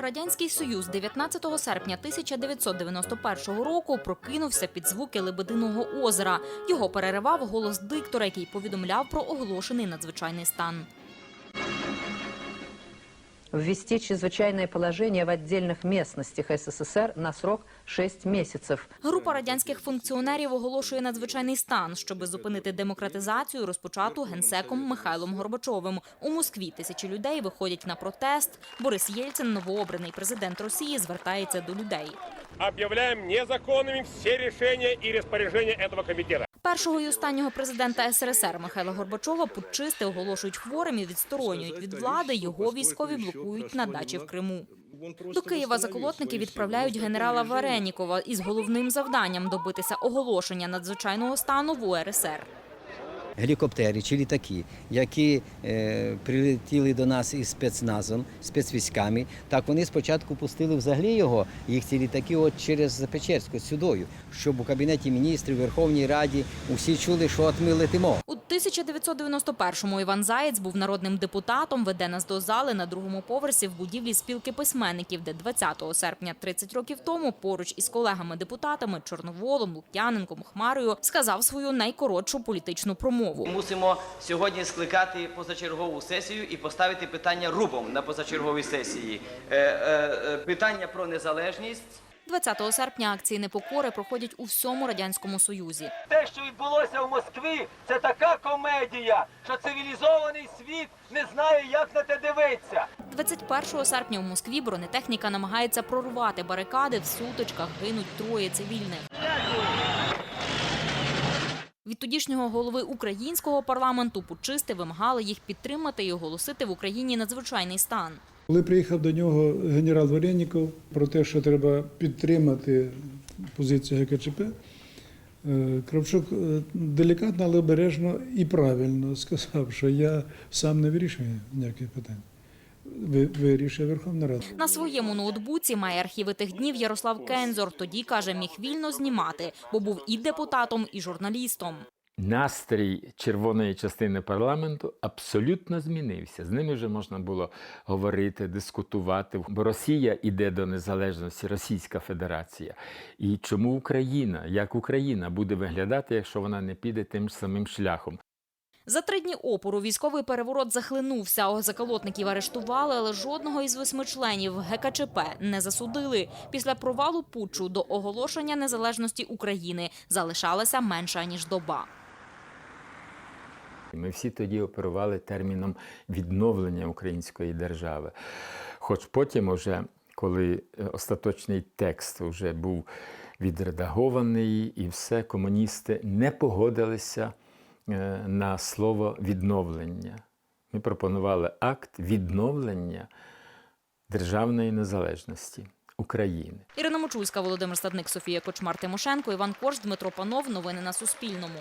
Радянський Союз 19 серпня 1991 року прокинувся під звуки Лебединого озера. Його переривав голос диктора, який повідомляв про оголошений надзвичайний стан Ввести чрезвычайное положение в отдельных местностях СССР на срок 6 месяцев. Група радянських функціонерів оголошує надзвичайний стан, щоби зупинити демократизацію, розпочату генсеком Михайлом Горбачовим. У Москві тисячі людей виходять на протест. Борис Єльцин, новообраний президент Росії, звертається до людей. объявляем незаконными все решения и распоряжения этого комитета. Першого і останнього президента СРСР Михайла Горбачова путчисти оголошують хворим і відсторонюють від влади. Його військові блокують на дачі в Криму. До Києва заколотники відправляють генерала Варенікова із головним завданням добитися оголошення надзвичайного стану в УРСР. Гелікоптери чи літаки, які е, прилетіли до нас із спецназом, спецвійськами, так вони спочатку пустили взагалі його, їх ці літаки, от через Печерську, сюдою, щоб у кабінеті міністрів, Верховній Раді усі чули, що от ми летимо. У 1991-му Іван Заєць був народним депутатом. Веде нас до зали на другому поверсі в будівлі спілки письменників, де 20 серпня 30 років тому поруч із колегами-депутатами Чорноволом, Лук'яненком, Хмарою сказав свою найкоротшу політичну промову. Мусимо сьогодні скликати позачергову сесію і поставити питання рубом на позачерговій сесії. Е, е, е, питання про незалежність. 20 серпня акції непокори проходять у всьому радянському союзі. Те, що відбулося в Москві, це така комедія, що цивілізований світ не знає, як на те дивитися. 21 серпня у Москві бронетехніка намагається прорвати барикади. В сутичках гинуть троє цивільних. Від тодішнього голови українського парламенту пучисти вимагали їх підтримати і оголосити в Україні надзвичайний стан. Коли приїхав до нього генерал Вареніков про те, що треба підтримати позицію ГКЧП, е, Кравчук е, делікатно, але обережно і правильно сказав, що я сам не вирішую ніяких питань. Ви- Вирішує Верховна Рада. На своєму ноутбуці має архіви тих днів Ярослав Кензор. Тоді каже, міг вільно знімати, бо був і депутатом, і журналістом. Настрій червоної частини парламенту абсолютно змінився. З ними вже можна було говорити, дискутувати. Бо Росія іде до незалежності, Російська Федерація. І чому Україна, як Україна буде виглядати, якщо вона не піде тим самим шляхом? За три дні опору військовий переворот захлинувся. Заколотників арештували, але жодного із восьми членів ГКЧП не засудили. Після провалу путчу до оголошення незалежності України залишалася менша ніж доба. Ми всі тоді оперували терміном відновлення української держави. Хоч потім, уже, коли е, остаточний текст вже був відредагований, і все, комуністи не погодилися е, на слово відновлення. Ми пропонували акт відновлення державної незалежності України. Ірина Мочульська, Володимир Стадник, Софія Кочмар Тимошенко, Іван Корж, Дмитро Панов. Новини на Суспільному.